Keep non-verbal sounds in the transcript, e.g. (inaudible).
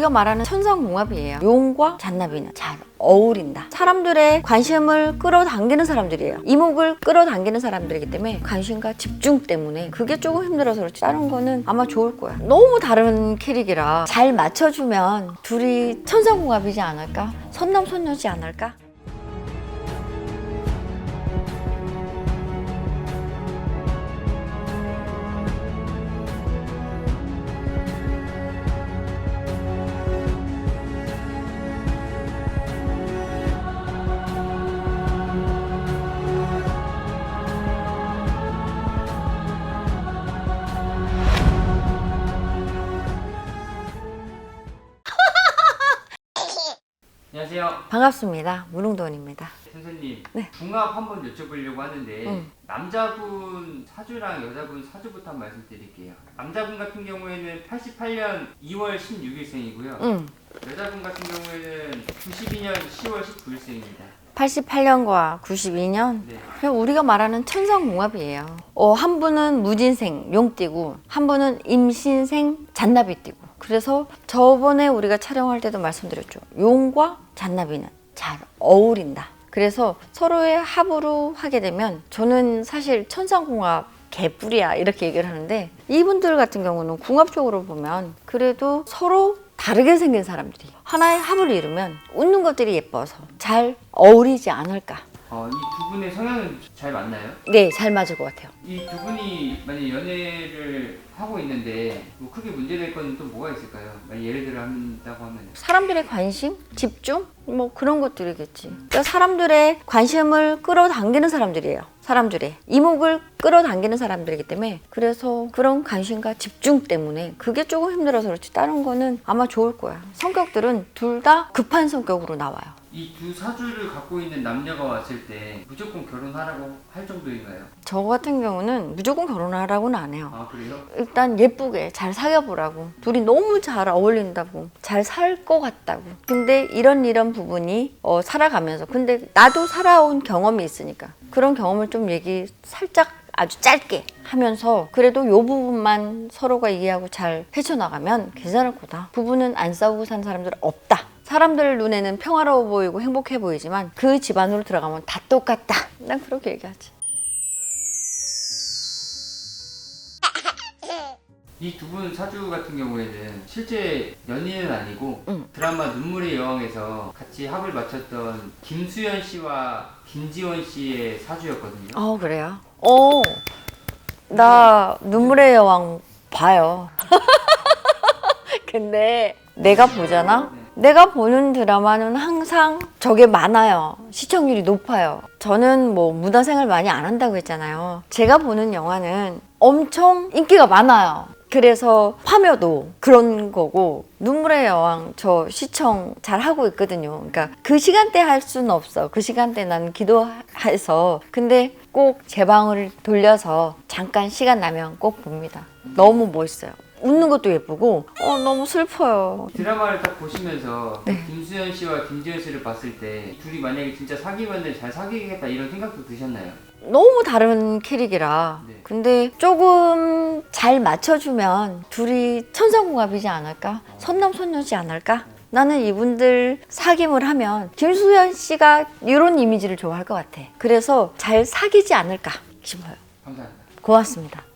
우리가 말하는 천상궁합이에요. 용과 잔나비는 잘 어울린다. 사람들의 관심을 끌어당기는 사람들이에요. 이목을 끌어당기는 사람들이기 때문에 관심과 집중 때문에 그게 조금 힘들어서 그렇지 다른 거는 아마 좋을 거야. 너무 다른 캐릭이라 잘 맞춰주면 둘이 천상궁합이지 않을까? 선남선녀지 않을까? 안녕하세요. 반갑습니다. 무릉돈입니다. 선생님, 네. 궁합 한번 여쭤보려고 하는데 응. 남자분 사주랑 여자분 사주부터 한번 말씀드릴게요. 남자분 같은 경우에는 88년 2월 16일생이고요. 응. 여자분 같은 경우에는 92년 10월 19일생입니다. 88년과 92년 네. 그냥 우리가 말하는 천상궁합이에요. 어, 한 분은 무진생 용띠고 한 분은 임신생 잔나비띠고 그래서 저번에 우리가 촬영할 때도 말씀드렸죠. 용과 잔나비는 잘 어울린다. 그래서 서로의 합으로 하게 되면 저는 사실 천상궁합 개뿔이야 이렇게 얘기를 하는데 이분들 같은 경우는 궁합적으로 보면 그래도 서로 다르게 생긴 사람들이 하나의 합을 이루면 웃는 것들이 예뻐서 잘 어울리지 않을까. 어, 이 두 분의 성향은 잘 맞나요? 네, 잘 맞을 것 같아요. 이 두 분이 만약 연애를 하고 있는데 뭐 크게 문제될 건 또 뭐가 있을까요? 만약 예를 들어 한다고 하면 사람들의 관심, 집중, 뭐 그런 것들이겠지. 그러니까 사람들의 관심을 끌어당기는 사람들이에요. 사람들의 이목을 끌어당기는 사람들이기 때문에 그래서 그런 관심과 집중 때문에 그게 조금 힘들어서 그렇지 다른 거는 아마 좋을 거야. 성격들은 둘 다 급한 성격으로 나와요. 이 두 사주를 갖고 있는 남녀가 왔을 때 무조건 결혼하라고 할 정도인가요? 저 같은 경우는 무조건 결혼하라고는 안 해요. 아 그래요? 일단 예쁘게 잘 사귀어보라고. 둘이 너무 잘 어울린다고. 잘 살 것 같다고. 근데 이런 이런 부분이 어, 살아가면서. 근데 나도 살아온 경험이 있으니까. 그런 경험을 좀 얘기 살짝 아주 짧게 하면서 그래도 요 부분만 서로가 이해하고 잘 헤쳐나가면 괜찮을 거다. 부부는 안 싸우고 산 사람들 없다 사람들 눈에는 평화로워 보이고 행복해 보이지만 그 집안으로 들어가면 다 똑같다 난 그렇게 얘기하지 이 두 분 사주 같은 경우에는 실제 연인은 아니고 응. 드라마 눈물의 여왕에서 같이 합을 맞췄던 김수현 씨와 김지원 씨의 사주였거든요. 어 그래요? 어, 나 눈물의 여왕 봐요. (laughs) 근데 내가 보잖아? 내가 보는 드라마는 항상 저게 많아요. 시청률이 높아요. 저는 뭐 문화생활 많이 안 한다고 했잖아요. 제가 보는 영화는 엄청 인기가 많아요. 그래서 파묘도 그런 거고 눈물의 여왕 저 시청 잘 하고 있거든요. 그러니까 그 시간대 할 수는 없어. 그 시간대 난 기도해서 근데 꼭 제 방을 돌려서 잠깐 시간 나면 꼭 봅니다. 너무 멋있어요. 웃는 것도 예쁘고 어 너무 슬퍼요. 드라마를 딱 보시면서 네. 김수현 씨와 김지원 씨를 봤을 때 둘이 만약에 진짜 사귀면 잘 사귀겠다 이런 생각도 드셨나요? 너무 다른 캐릭이라 네. 근데 조금 잘 맞춰주면 둘이 천상궁합이지 않을까? 선남선녀지 않을까? 나는 이분들 사귐을 하면 김수현 씨가 이런 이미지를 좋아할 것 같아. 그래서 잘 사귀지 않을까 싶어요. 감사합니다. 고맙습니다.